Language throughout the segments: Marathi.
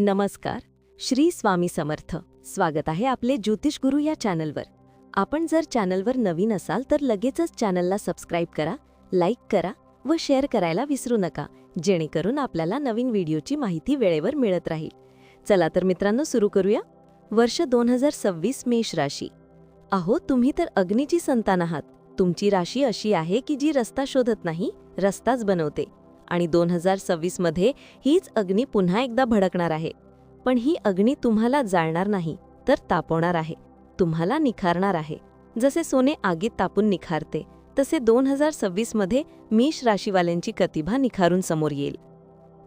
नमस्कार श्री स्वामी समर्थ. स्वागत आहे आपले ज्योतिष गुरु या चॅनलवर. आपण जर चॅनलवर नवीन असाल तर लगेचच चॅनलला सबस्क्राईब करा लाईक करा व शेअर करायला विसरू नका जेणेकरून आपल्याला नवीन व्हिडिओची माहिती वेळेवर मिळत राहील. चला तर मित्रांनो सुरू करूया. वर्ष दोन हजार सव्वीस मेष राशी. अहो तुम्ही तर अग्नीची संतान आहात. तुमची राशी अशी आहे की जी रस्ता शोधत नाही रस्ताच बनवते. आणि दोन हजार सव्वीसमध्ये हीच अग्नी पुन्हा एकदा भडकणार आहे. पण ही अग्नी तुम्हाला जाळणार नाही तर तापवणार आहे. तुम्हाला निखारणार आहे. जसे सोने आगीत तापून निखारते तसे दोन हजार सव्वीसमध्ये मेष राशीवाल्यांची प्रतिभा निखारून समोर येईल.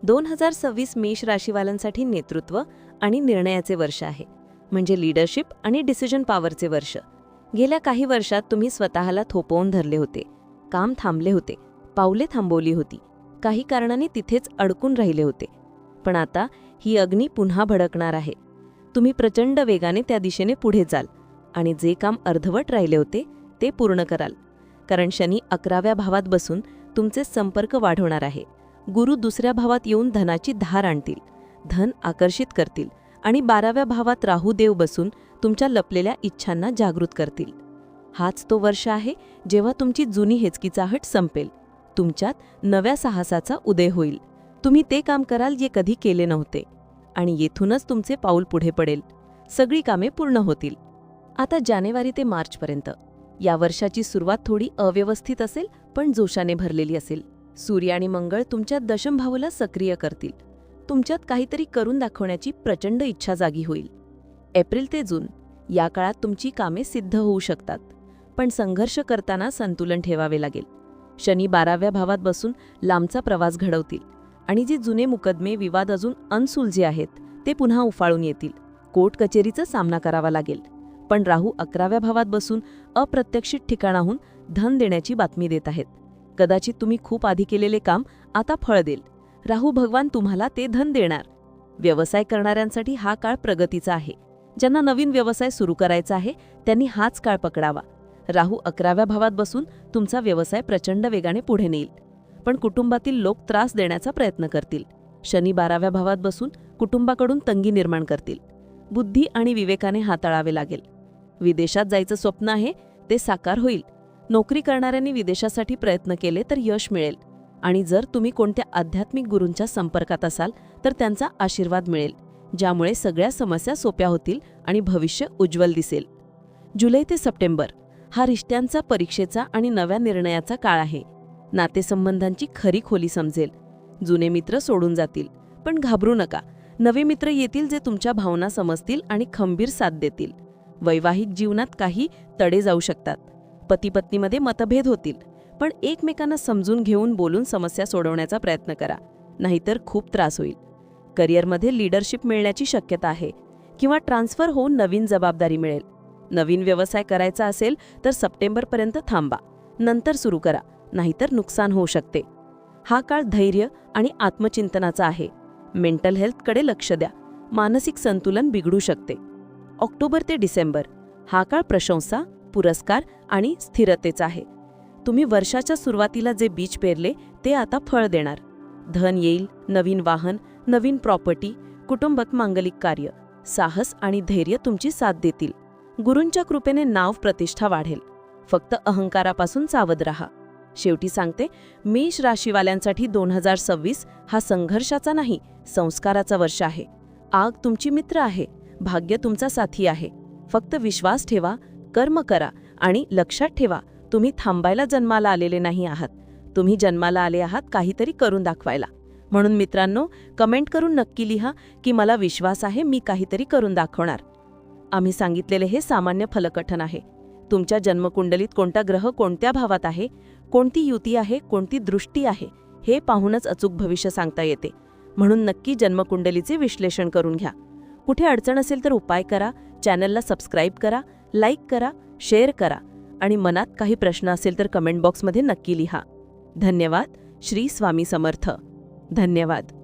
दोन हजार सव्वीस मेष राशीवाल्यांसाठी नेतृत्व आणि निर्णयाचे वर्ष आहे म्हणजे लीडरशिप आणि डिसिजन पॉवरचे वर्ष. गेल्या काही वर्षात तुम्ही स्वतःला थोपवून धरले होते काम थांबले होते पावले थांबवली होती काही कारणाने तिथेच अडकून राहिले होते. पण आता ही अग्नी पुन्हा भडकणार आहे. तुम्ही प्रचंड वेगाने त्या दिशेने पुढे जाल आणि जे काम अर्धवट राहिले होते ते पूर्ण कराल. कारण शनी अकराव्या भावात बसून तुमचे संपर्क वाढवणार आहे. गुरु दुसऱ्या भावात येऊन धनाची धार आणतील धन आकर्षित करतील आणि बाराव्या भावात राहुदेव बसून तुमच्या लपलेल्या इच्छांना जागृत करतील. हाच तो वर्ष आहे जेव्हा तुमची जुनी हेचकीचाहट संपेल. तुमच्यात नव्या साहसाचा उदय होईल. तुम्ही ते काम कराल जे कधी केले नव्हते. आणि येथूनच तुमचे पाऊल पुढे पडेल. सगळी कामे पूर्ण होतील. आता जानेवारी ते मार्चपर्यंत. या वर्षाची सुरुवात थोडी अव्यवस्थित असेल पण जोशाने भरलेली असेल. सूर्य आणि मंगळ तुमच्या दशमभावाला सक्रिय करतील. तुमच्यात काहीतरी करून दाखवण्याची प्रचंड इच्छा जागी होईल. एप्रिल ते जून. या काळात तुमची कामे सिद्ध होऊ शकतात. पण संघर्ष करताना संतुलन ठेवावे लागेल. शनी बाराव्या भावात बसून लांबचा प्रवास घडवतील आणि जे जुने मुकदमे विवाद अजून अनसुलझे आहेत ते पुन्हा उफाळून येतील. कोर्ट कचेरीचा सामना करावा लागेल. पण राहू अकराव्या भावात बसून अप्रत्यक्षित ठिकाणाहून धन देण्याची बातमी देत आहेत. कदाचित तुम्ही खूप आधी केलेले काम आता फळ देईल. राहू भगवान तुम्हाला ते धन देणार. व्यवसाय करणाऱ्यांसाठी हा काळ प्रगतीचा आहे. ज्यांना नवीन व्यवसाय सुरू करायचा आहे त्यांनी हाच काळ पकडावा. राहू अकराव्या भावात बसून तुमचा व्यवसाय प्रचंड वेगाने पुढे नेईल. पण कुटुंबातील लोक त्रास देण्याचा प्रयत्न करतील. शनी बाराव्या भावात बसून कुटुंबाकडून तंगी निर्माण करतील. बुद्धी आणि विवेकाने हाताळावे लागेल. विदेशात जायचं स्वप्न आहे ते साकार होईल. नोकरी करणाऱ्यांनी विदेशासाठी प्रयत्न केले तर यश मिळेल. आणि जर तुम्ही कोणत्या आध्यात्मिक गुरूंच्या संपर्कात असाल तर त्यांचा आशीर्वाद मिळेल ज्यामुळे सगळ्या समस्या सोप्या होतील आणि भविष्य उज्ज्वल दिसेल. जुलै ते सप्टेंबर हा रिश्त्यांचा परीक्षेचा आणि नव्या निर्णयाचा काळ आहे. नातेसंबंधांची खरी खोली समजेल. जुने मित्र सोडून जातील. पण घाबरू नका. नवे मित्र येतील जे तुमच्या भावना समजतील आणि खंबीर साथ देतील. वैवाहिक जीवनात काही तडे जाऊ शकतात. पती पत्नीमध्ये मतभेद होतील. पण एकमेकांना समजून घेऊन बोलून समस्या सोडवण्याचा प्रयत्न करा. नाहीतर खूप त्रास होईल. करिअरमध्ये लीडरशिप मिळण्याची शक्यता आहे. किंवा ट्रान्सफर होऊन नवीन जबाबदारी मिळेल. नवीन व्यवसाय करायचा असेल तर सप्टेंबरपर्यंत थांबा. नंतर सुरू करा नाहीतर नुकसान होऊ शकते. हा काळ धैर्य आणि आत्मचिंतनाचा आहे. मेंटल हेल्थकडे लक्ष द्या. मानसिक संतुलन बिघडू शकते. ऑक्टोबर ते डिसेंबर हा काळ प्रशंसा पुरस्कार आणि स्थिरतेचा आहे. तुम्ही वर्षाच्या सुरुवातीला जे बीज पेरले ते आता फळ देणार. धन येईल नवीन वाहन नवीन प्रॉपर्टी कुटुंबक मांगलिक कार्य. साहस आणि धैर्य तुमची साथ देतील. गुरूंच्या कृपेने नाव प्रतिष्ठा वाढेल. फक्त अहंकारापासून सावध राहा. शेवटी सांगते मेष राशीवाल्यांसाठी दोन हजार सव्वीस हा संघर्षाचा नाही संस्काराचा वर्ष आहे. आग तुमची मित्र आहे भाग्य तुमचा साथी आहे. फक्त विश्वास ठेवा कर्म करा आणि लक्षात ठेवा तुम्ही थांबायला जन्माला आलेले नाही आहात. तुम्ही जन्माला आले आहात काहीतरी करून दाखवायला. म्हणून मित्रांनो कमेंट करून नक्की लिहा की मला विश्वास आहे मी काहीतरी करून दाखवणार. आम्ही सांगितलेले हे सामान्य फलकठन आहे. तुमच्या जन्मकुंडलीत कोणता ग्रह कोणत्या भावात आहे कोणती युती आहे कोणती दृष्टी आहे हे पाहूनच अचूक भविष्य सांगता येते. म्हणून नक्की जन्मकुंडलीचे विश्लेषण करून घ्या. कुठे अडचण असेल तर उपाय करा चॅनलला सबस्क्राईब करा लाईक करा शेअर करा आणि मनात काही प्रश्न असेल तर कमेंट बॉक्समध्ये नक्की लिहा. धन्यवाद. श्री स्वामी समर्थ. धन्यवाद.